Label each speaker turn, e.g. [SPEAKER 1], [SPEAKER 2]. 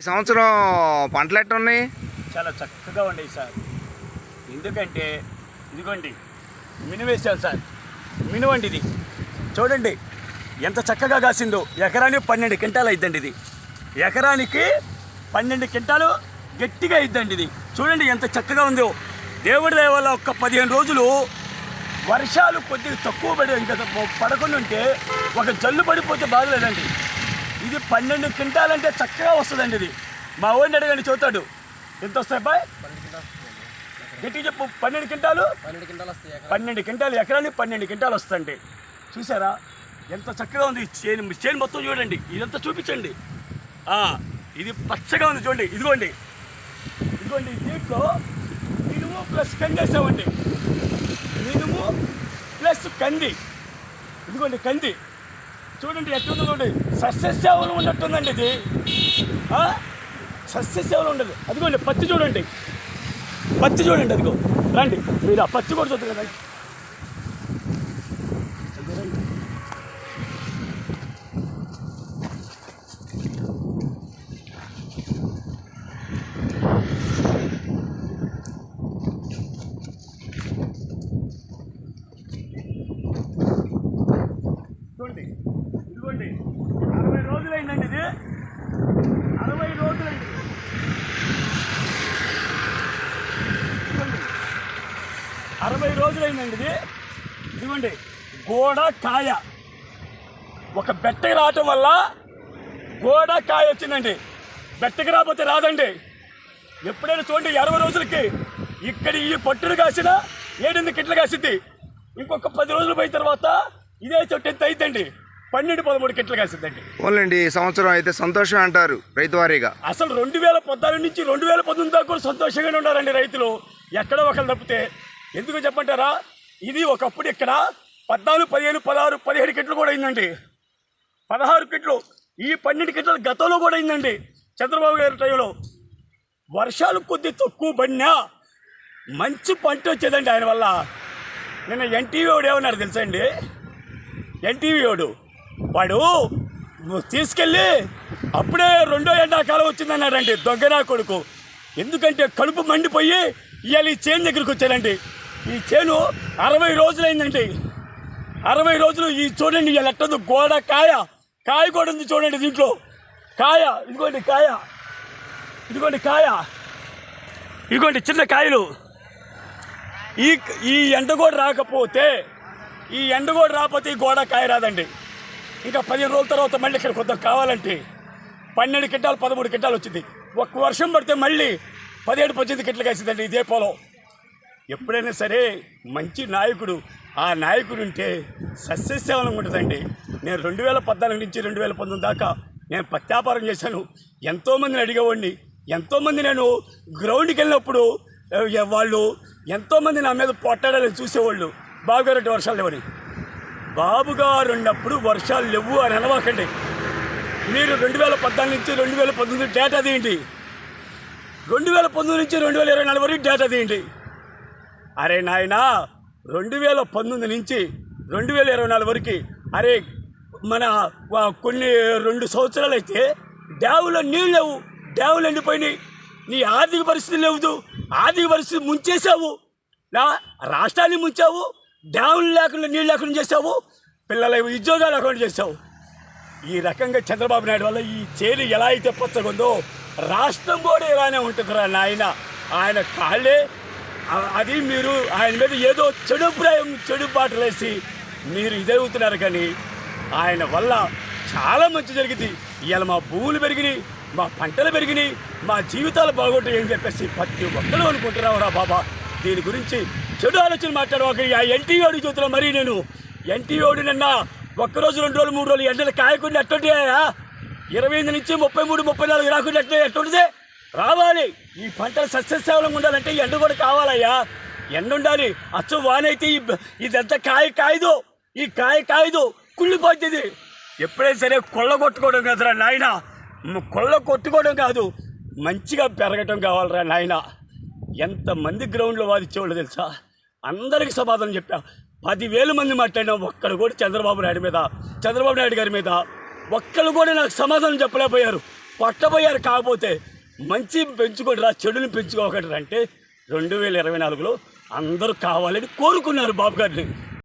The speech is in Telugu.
[SPEAKER 1] ఈ సంవత్సరం పంటలు ఎట్టున్నాయి
[SPEAKER 2] చాలా చక్కగా ఉండేవి సార్. ఎందుకంటే ఇదిగోండి మిను వేసాను సార్. మినువండి ఇది. చూడండి ఎంత చక్కగా కాసిందో. ఎకరానికి పన్నెండు క్వింటాలు అయిద్దండి ఇది. ఎకరానికి పన్నెండు క్వింటాలు గట్టిగా అయిద్దండి ఇది. చూడండి ఎంత చక్కగా ఉందో. దేవుడి దయ వల్ల ఒక్క పదిహేను రోజులు వర్షాలు కొద్దిగా తక్కువ పడి ఇంకా పడకుండా ఉంటే ఒక జల్లు పడిపోతే బాగలేదండి. ఇది పన్నెండు క్వింటాలంటే చక్కగా వస్తుందండి ఇది. మా ఓడిని అడగండి చూస్తాడు ఎంత వస్తాయి బాయ్ గట్టిగా చెప్పు. పన్నెండు క్వింటాలు?
[SPEAKER 3] పన్నెండు
[SPEAKER 2] క్వింటాలు ఎకరానికి. పన్నెండు క్వింటాలు. వస్తాయండి. చూసారా? ఎంత చక్కగా ఉంది చేను చేను మొత్తం చూడండి. ఇదంతా చూపించండి. ఇది పచ్చగా ఉంది చూడండి. ఇదిగోండి. ఇదిగోండి దీంట్లో మినుము ప్లస్ కంది వేసామండి. మినుము ప్లస్ కంది. ఇదిగోండి కంది. చూడండి ఎట్లుందో చూడండి. సస్యసేవలు ఉన్నట్టుందండి ఇది. ఆ? సస్యసేవలు ఉండదు. అదిగోండి పత్తి చూడండి. పత్తి చూడండి అదిగో. రండి. మీరు ఆ పత్తి కూడా చూద్దరు కదా చూడండి ఇదిగోండి అరవై రోజులైందండి ఇది. అరవై రోజులైంది. అరవై రోజులైందండి ఇది. ఇదిగోండి. గోడ కాయ. ఒక బెట్టకి రావటం వల్ల గోడ కాయ వచ్చిందండి. బెట్టకి రాకపోతే రాదండి. ఎప్పుడైనా చూడండి అరవై రోజులకి ఇక్కడ ఈ పట్టును కాసిన ఏడెనిమిది కిట్లు కాసిద్ది. ఇంకొక పది రోజులు పోయిన తర్వాత ఇదే చెట్టు ఎంత అయిద్దండి? పన్నెండు పదమూడు కిట్లు కాసిద్దండి.
[SPEAKER 1] ఓన్లండి ఈ సంవత్సరం అయితే సంతోషం అంటారు రైతు వారీగా
[SPEAKER 2] అసలు రెండు వేల పద్నాలుగు నుంచి రెండు వేల పంతొమ్మిది దాకా కూడా సంతోషంగానే ఉన్నారండి రైతులు. ఎక్కడో ఒకరు తప్పితే. ఎందుకు చెప్పంటారా? ఇది ఒకప్పుడు ఇక్కడ పద్నాలుగు పదిహేను పదహారు పదిహేడు కిట్లు కూడా అయిందండి. పదహారు కిట్లు ఈ పన్నెండు కిట్లు గతంలో కూడా అయిందండి చంద్రబాబు గారి టైంలో. వర్షాలు కొద్ది తక్కువ పడినా మంచి పంట వచ్చేదండి ఆయన వల్ల. నిన్న ఎన్టీవీ వాడు ఏమన్నారు తెలుసా అండి? ఎన్టీవీ వాడు వాడు నువ్వు తీసుకెళ్ళి అప్పుడే రెండో ఎండాకాలం వచ్చిందన్నారండి దొంగనా కొడుకు. ఎందుకంటే కడుపు మండిపోయి ఇవాళ ఈ చేను దగ్గరికి వచ్చారండి ఈ చేను అరవై రోజులైందండి. అరవై రోజులు ఈ చూడండి ఇవాళ ఎట్టదు గోడ కాయ కాయ కూడా ఉంది చూడండి దీంట్లో. కాయ ఇదిగోండి కాయ. ఇదిగోండి కాయ. ఇదిగోండి చిన్న కాయలు. ఈ ఈ ఎండ కూడా రాకపోతే ఈ ఎండ కూడా రాకపోతే ఈ గోడ కాయ రాదండి. ఇంకా పదిహేను రోజుల తర్వాత మళ్ళీ ఇక్కడ కొద్దిగా కావాలంటే పన్నెండు కింటాలు పదమూడు కింటాలు వచ్చింది. ఒక్క వర్షం పడితే మళ్ళీ పదిహేడు పద్దెనిమిది కింటలు కలిసిందండి ఇదే పొలం. ఎప్పుడైనా సరే మంచి నాయకుడు ఆ నాయకుడు ఉంటే సస్యశ్యామలం ఉంటుందండి. నేను రెండు వేల పద్నాలుగు నుంచి రెండు వేల పంతొమ్మిది దాకా నేను ప్రత్యాపారం చేశాను. ఎంతోమందిని అడిగేవాడిని. ఎంతోమంది నేను గ్రౌండ్కి వెళ్ళినప్పుడు వాళ్ళు ఎంతోమంది నా మీద పొట్టాడాలని చూసేవాళ్ళు. బాగుగారంటే వర్షాలు లేవని. బాబు గారు ఉన్నప్పుడు వర్షాలు లేవు అని అనవాకండి. మీరు రెండు వేల పద్నాలుగు నుంచి రెండు వేల పంతొమ్మిది డేటా తీయండి. రెండు వేల పంతొమ్మిది నుంచి రెండు వేల ఇరవై నాలుగు వరకు డేటా తీయండి. అరే నాయనా రెండు వేల పంతొమ్మిది నుంచి రెండు వేల ఇరవై నాలుగు వరకు అరే మన కొన్ని రెండు సంవత్సరాలు అయితే డ్యాములో నీళ్ళు లేవు. డ్యాములు ఎండిపోయినాయి. నీ ఆర్థిక పరిస్థితి లేవు. ఆర్థిక పరిస్థితి ముంచేసావు నా రాష్ట్రాన్ని ముంచావు. డ్యాములు లేకుండా నీళ్ళు లేకుండా చేసావు పిల్లల ఉద్యోగాలు లేకుండా చేసావు ఈ రకంగా చంద్రబాబు నాయుడు వల్ల ఈ చేలు ఎలా అయితే పచ్చగుందో రాష్ట్రం కూడా ఇలానే ఉంటుందిరా నాయన. ఆయన కాళ్ళే అది మీరు ఆయన మీద ఏదో చెడు అభిప్రాయం చెడు పాటలు వేసి మీరు ఇదవుతున్నారు కానీ ఆయన వల్ల చాలా మంచి జరిగింది. ఇవాళ మా భూములు పెరిగినాయి మా పంటలు పెరిగినాయి మా జీవితాలు బాగుంటాయి అని చెప్పేసి ప్రతి ఒక్కరూ అనుకుంటున్నావురా బాబా. దీని గురించి చెడు ఆలోచన మాట్లాడవాక ఆ ఎన్టీఓడి చూతులో మరీ నేను ఎన్టీఓడి నిన్న ఒక్కరోజు రెండు రోజులు మూడు రోజులు ఎండలు కాయకుండా ఎట్టుంటాయా ఇరవై ఎనిమిది నుంచి ముప్పై మూడు ముప్పై నాలుగు రాకుండా ఎట్లా ఎట్టుండదే రావాలి. ఈ పంటలు సస్యశ్యామలంగా ఉండాలంటే ఎండ కూడా కావాలయ్యా. ఎండ ఉండాలి. అచ్చు వానైతే ఇదంతా కాయ కాయదు. ఈ కాయ కాయదు. కుళ్ళిపోతుంది ఎప్పుడైనా సరే కొళ్ళ కొట్టుకోవడం కదరా నాయన. కొళ్ళ కొట్టుకోవడం కాదు. మంచిగా పెరగటం కావాలరా నాయన. ఎంతమంది గ్రౌండ్లో వాదించేవాళ్ళు తెలుసా? అందరికి సమాధానం చెప్పా. పదివేల మంది మాట్లాడినా ఒక్కడు కూడా చంద్రబాబు నాయుడు మీద చంద్రబాబు నాయుడు గారి మీద ఒక్కరు కూడా నాకు సమాధానం చెప్పలేకపోయారు. కొట్టబోయారు కాకపోతే మంచి పెంచుకోడరా చెడుని పెంచుకోకటరా అంటే రెండు వేల ఇరవై నాలుగులో అందరూ కావాలని కోరుకున్నారు బాబు గారిని.